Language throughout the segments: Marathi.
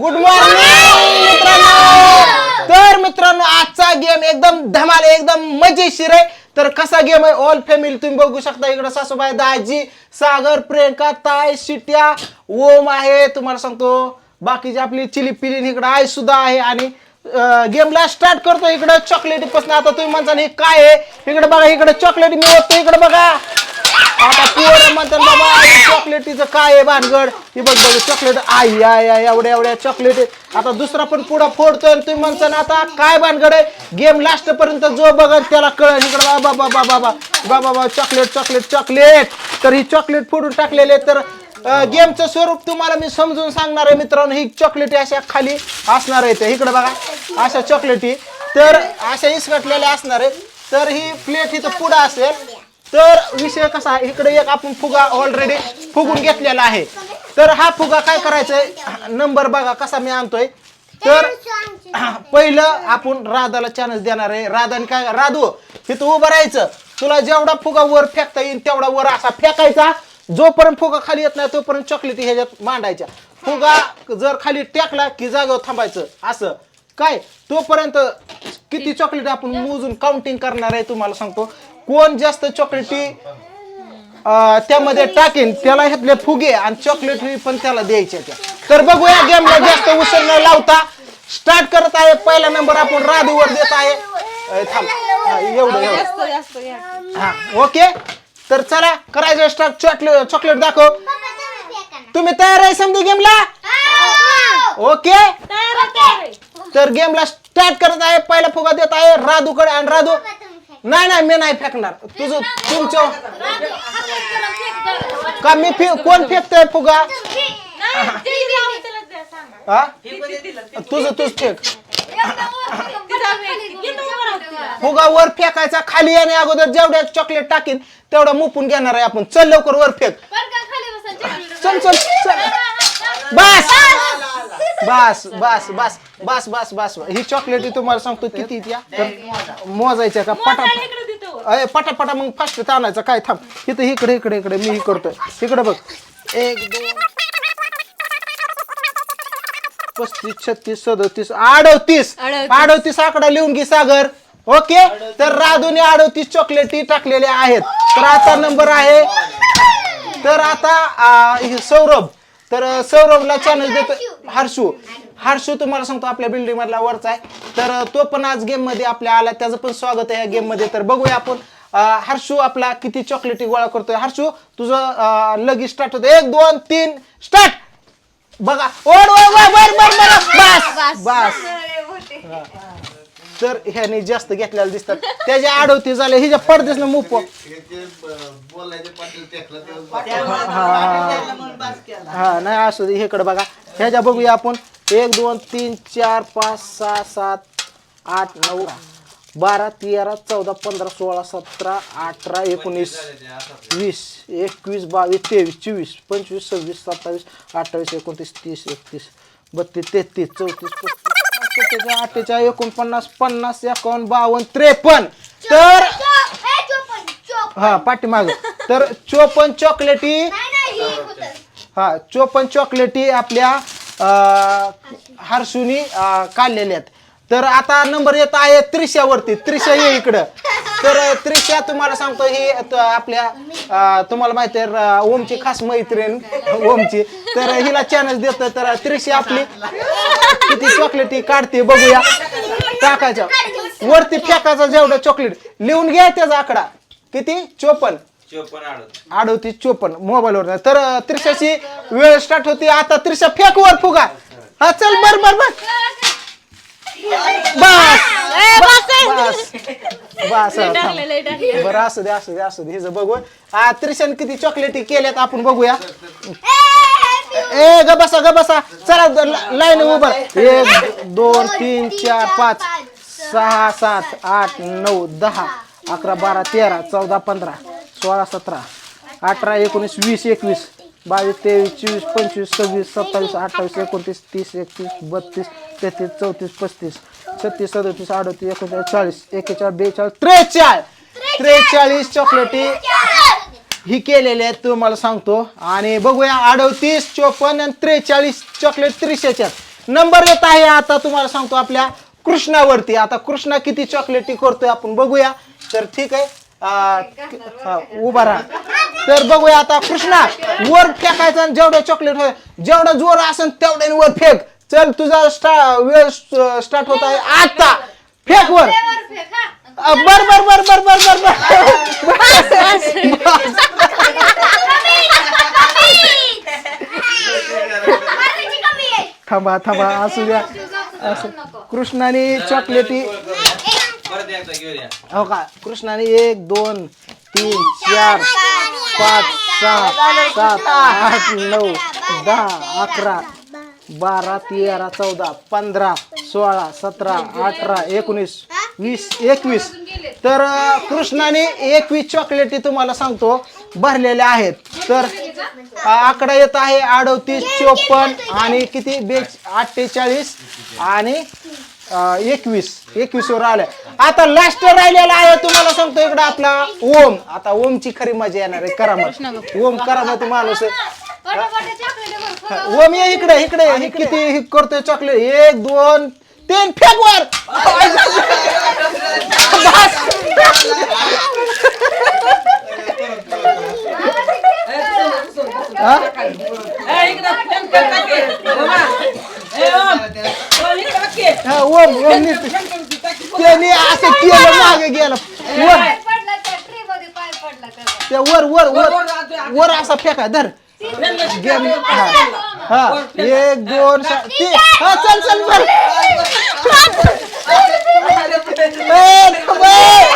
गुड मॉर्निंग मित्रांनो. तर मित्रांनो आजचा गेम एकदम धमाल एकदम मजेशीर आहे. तर कसा गेम आहे? ऑल फॅमिली तुम्ही बघू शकता इकडे सासूबाई दाजी सागर प्रियंका ताय शिट्या ओम आहे. तुम्हाला सांगतो बाकीची आपली चिली पिली इकडे आई सुद्धा आहे. आणि गेमला स्टार्ट करतो इकडे. चॉकलेटी पासून आता तुम्ही म्हणता हे काय आहे? इकडे बघा इकडे चॉकलेट मिळवतो इकडे बघा. आता पोर म्हणतात बाबा चॉकलेटीचं काय आहे भानगड? ही बघ बघ चॉकलेट आई आय आय एवढ्या एवढ्या चॉकलेट आता दुसरा पण पुढा फोडतोय आणि तुम्ही म्हणता ना आता काय भानगड आहे? गेम लास्ट पर्यंत जो बघत त्याला कळ इकडे बाबा बाबा बाबा बाबा बाबा चॉकलेट चॉकलेट चॉकलेट तर ही चॉकलेट फोडून टाकलेले तर गेमचं स्वरूप तुम्हाला मी समजून सांगणार आहे मित्रांनो. ही चॉकलेटी अशा खाली असणार आहे ते इकडे बघा अशा चॉकलेटी तर अशा इसकटलेल्या असणार आहे. तर ही प्लेट इथं पुढं असेल. तर विषय कसा आहे? इकडे एक आपण फुगा ऑलरेडी फुगून घेतलेला आहे. तर हा फुगा काय करायचंय? नंबर बघा कसा मी आणतोय. तर पहिलं आपण राधाला चान्स देणार आहे. राधाने काय राधू तू उभं राहायचं. तुला जेवढा फुगा वर फेकता येईल तेवढा वर असा फेकायचा. जोपर्यंत फुगा खाली येत नाही तोपर्यंत चॉकलेटी ह्याच्यात मांडायच्या. फुगा जर खाली टेकला की जागेवर थांबायचं. असं. काय? तोपर्यंत किती चॉकलेट आपण मोजून काउंटिंग करणार आहे तुम्हाला सांगतो. कोण जास्त चॉकलेटी अं, त्यामध्ये टाकेन त्याला ह्यातले फुगे आणि चॉकलेट पण त्याला द्यायच्या त्या तर बघूया गेमला जास्त उसर न लावता स्टार्ट करत आहे. पहिला नंबर आपण राधूवर देत आहे. थांब. एवढं एवढं. हा ओके तर चला करायचं स्टार्ट चॉकलेट चॉकलेट दाखव. तुम्ही तयार आहे समधी गेमला ओके. तर गेमला स्टार्ट करत आहे. पहिला फुगा देत आहे राधूकडे आणि राधू नाही नाही मी नाही फेकणार. तुझं तुमचं का मी फे कोण फेकतोय फुगा. हा? तुझं तुझ फेक. फुगा वर फेकायचा खाली आणि अगोदर जेवढ्या चॉकलेट टाकीन तेवढा मुपून घेणार आहे आपण. चल लवकर वर फेक. चल चल. बस बस बस बस बस बस. ही चॉकलेट तुम्हाला सांगतो किती त्या मोजायच्या का? पटा. अरे पटापटा मग फास्ट आणायचं काय थांब. इथं इकडे इकडे इकडे. मी ही करतोय. इकडे बघ. एक दोन पस्तीस छत्तीस सदतीस अडतीस. अडतीस. आकडा लिहून घे सागर. ओके? तर राधूने अडतीस चॉकलेटी टाकलेल्या आहेत. तर आता नंबर आहे. तर आता हे सौरभ. तर सौरभला चॅनल देतो हर्षू. हर्षू तुम्हाला सांगतो आपल्या बिल्डिंग मधला वरचा आहे. तर तो पण आज गेममध्ये आपल्या आला त्याचं पण स्वागत आहे या गेममध्ये. तर बघूया आपण हर्षू आपला किती चॉकलेटी गोळा करतोय. हर्षू तुझं लगेच स्टार्ट होतं एक दोन तीन स्टार्ट बघा. ओढ बस बस. तर ह्याने जास्त घेतलेलं दिसतात. त्याच्या आडवती झाले हिच्या पडदेस ना मुप हा नाही असू दे इकडे बघा. ह्याच्या बघूया आपण. एक दोन तीन चार पाच सहा सात आठ नऊ बारा तेरा चौदा पंधरा सोळा सतरा अठरा एकोणीस वीस एकवीस बावीस तेवीस चोवीस पंचवीस सव्वीस सत्तावीस अठ्ठावीस एकोणतीस तीस एकतीस बत्तीस तेहतीस चौतीस पस्तीस अठ्ठेचाळीस एकोणपन्नास पन्नास एकावन्न बावन्न त्रेपन्न. तर हा पाठीमाग. तर चोपन्न चॉकलेटी हा चोपन्न चॉकलेटी आपल्या हर्षुनी हर्षूनी काढलेल्या आहेत. तर आता नंबर येत आहे त्रिशावरती. त्रिशा ये इकडं. तर त्रिशा तुम्हाला सांगतो ही आपल्या तुम्हाला माहिती आहे ओमची खास मैत्रीण ओमची. तर हिला चॅनल देतं तर त्रिशा आपली किती चॉकलेटी काढते बघूया. टाकायच्या वरती फेकायचा जेवढं चॉकलेट लिहून घ्या त्याचा आकडा. किती? चोपन्न. अडोतीस चोपन्न. मोबाईलवर तर त्रिशाची वेळ स्टार्ट होती. आता त्रिशा फेक वर फुगा. हा चल बर बर बर. बस. बस. बस. हा. बरं असू दे असू दे असू दे. हिचं बघू. आ त्रिशाने किती चॉकलेटी केल्यात आपण बघूया. ए ग बसा ग बसा. चला लाईन उभं एक दोन तीन चार पाच सहा सात आठ नऊ दहा अकरा बारा तेरा चौदा पंधरा. सोळा सतरा अठरा एकोणीस वीस एकवीस बावीस तेवीस चोवीस पंचवीस सव्वीस सत्तावीस अठ्ठावीस एकोणतीस तीस एकतीस बत्तीस तेहतीस चौतीस पस्तीस छत्तीस सदतीस अडतीस एकोणचाळीस चाळीस एकेचाळीस बेचाळीस त्रेचाळीस! त्रेचाळीस चॉकलेटी ही केलेली आहेत तुम्हाला सांगतो. आणि बघूया अडतीस चोपन्न आणि त्रेचाळीस चॉकलेट त्रिशेच्या नंबर येत आहे आता तुम्हाला सांगतो आपल्या कृष्णावरती. आता कृष्णा किती चॉकलेटी करतोय आपण बघूया. तर ठीक आहे उभा राहा. तर बघूया आता कृष्णा वर फेकायचं आणि जेवढं चॉकलेट होय जेवढा जोर असेल तेवढ्याने वर फेक. चल तुझा स्टा वेळ स्टार्ट होत आहे. आता फेक वर. बर बर बर बर बर बर बर. थांबा थांबा असू द्या. कृष्णाने चॉकलेटी हो का? कृष्णाने एक दोन तीन चार पाच सहा सात आठ नऊ दहा अकरा बारा तेरा चौदा पंधरा सोळा सतरा अठरा एकोणीस वीस एकवीस. तर कृष्णाने एकवीस चॉकलेटी तुम्हाला सांगतो भरलेल्या आहेत. तर आकडा येत आहे अडतीस चोपन्न आणि किती? बे अठ्ठेचाळीस आणि एकवीस. एकवीस वर आल्या. आता लास्ट राहिलेला आहे तुम्हाला सांगतो इकडे आपला ओम. आता ओमची खरी मजा येणार आहे करामत ओम करामत माणूस ओम ये इकडे इकडे. हे किती हे करतोय चॉकलेट एक दोन तीन फेक वर! हा? हा, ओम ओम नीट असं केलं मागे गेलं वर पडला त्या मध्ये पाय पडला त्याचा. त्या वर वर वर वर असा फेका धर गेम हा हा एक दोन सा- तीन हा चल चल बर ए, थांब, ए.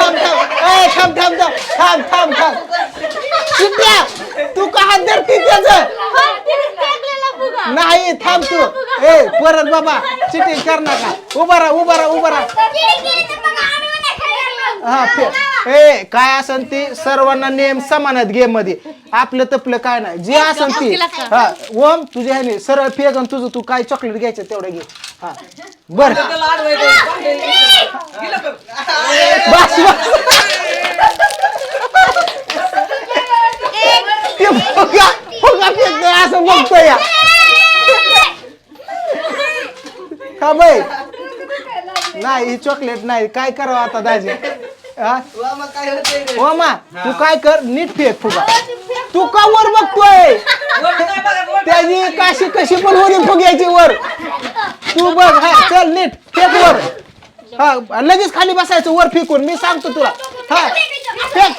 थांब, थांब. ए, थांब थांब थांब थांब थांब थांब शिट्या तू का हात धरती त्याच नाही थांब तू. ए परत बाबा चिटिंग कर नका. उभा राहा उभा राहा उभा राहा. हा फे- ए काय असन ती? सर्वांना नियम समान आहेत गेममध्ये आपलं तपलं काय नाही. जे असन ती. हा ओम तुझ्या ह्याने सरळ फेक आणि तुझं तू काय चॉकलेट घ्यायचं तेवढं घे. हा. बर. बस बस. ते फुगा फुगा फेकतोय असं बघतोय या. का बाई? नाही ही चॉकलेट नाही. काय करावं आता दाजी? हा? ओमा तू काय कर? नीट फेक फुगा तू का वर बघतोय? त्याची काशी कशी पण वरी फुग्याची वर. तू बघ हा चल नीट फेक वर. हा लगेच खाली बसायचं वर फेकून. मी सांगतो तुला. हा फेक.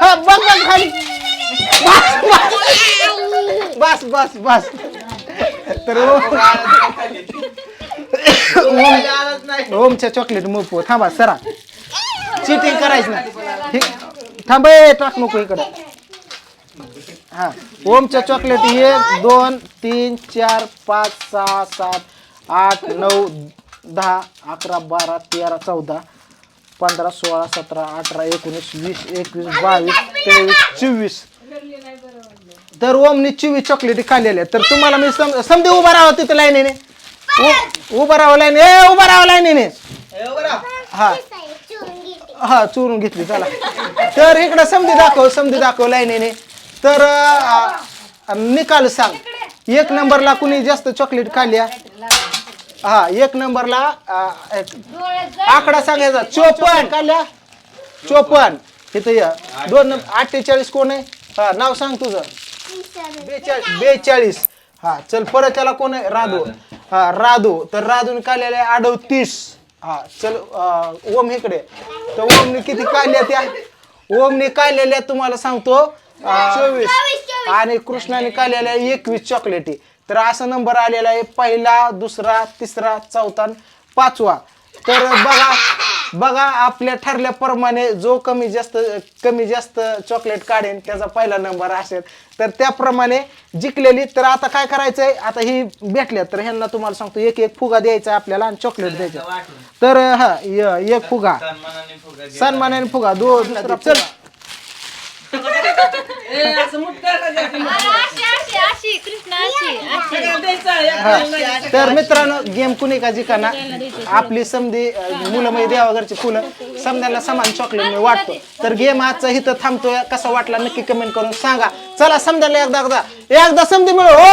हा बघ बघ खाली. बस बस. बस बस तर ओम- ओमच्या चॉकलेट मोफो थांबा सरा. चिटिंग करायचं ना थांब ए, टाक नको इकडे. हा ओमच्या चॉकलेट एक दोन तीन चार पाच सहा सात आठ नऊ दहा अकरा बारा तेरा चौदा पंधरा सोळा सतरा अठरा एकोणीस वीस एकवीस बावीस तेवीस चोवीस. तर ओमने चोवीस चॉकलेटी खाल्लेल्या आहेत. तर तुम्हाला मी सम समजे उभा राहा तिथं लाईनीने. उ- उभा राहावं लाईन. ए उभा राहावं लाईनीने हा. हा चोरून घेतली चला. तर इकडे समधी दाखव समधी दाखव लाईनीने तर अं, निकाल सांग. एक नंबरला कुणी जास्त चॉकलेट खाल्ल्या? हा एक नंबरला अं, एक-. आकडा सांगायचा. चोपन्न काढल्या चोपन्न. इथं या. दोन अठ्ठेचाळीस कोण आहे? हा नाव सांग तुझं. बेचाळीस. बेचाळीस. हा चल परत त्याला कोण आहे? राधू हा राधू. तर राधून काढलेले अडतीस हा चल ओम इकडे. तर ओमने किती काढल्या त्या? ओमने काढलेल्या तुम्हाला सांगतो चोवीस. आणि कृष्णाने काढलेल्या एकवीस चॉकलेटी तर असा नंबर आलेला आहे पहिला दुसरा तिसरा चौथा पाचवा. तर बघा बघा आपल्या ठरल्याप्रमाणे जो कमी जास्त कमी जास्त चॉकलेट काढेन त्याचा पहिला नंबर असेल. तर त्याप्रमाणे जिंकलेली तर आता काय करायचंय? आता ही भेटल्या तर ह्यांना तुम्हाला सांगतो एक एक फुगा द्यायचा आपल्याला आणि चॉकलेट द्यायचं. तर हा य- एक फुगा. सन्मानाने फुगा घे. सन्मानाने फुगा. दो दुसरा चल. अरे अशी अशी अशी कृष्णा अशी अशी. तर मित्रांनो गेम कुणी का जिकाना? आपली समधी मुलं म्हणजे देवाघरची फुलं. समद्यांना समान चॉकलेट मी वाटतो. तर गेम आजचा इथं थांबतोय. कसा वाटला नक्की कमेंट करून सांगा. चला समद्याला एकदा एकदा एकदा समधी मिळू. हो!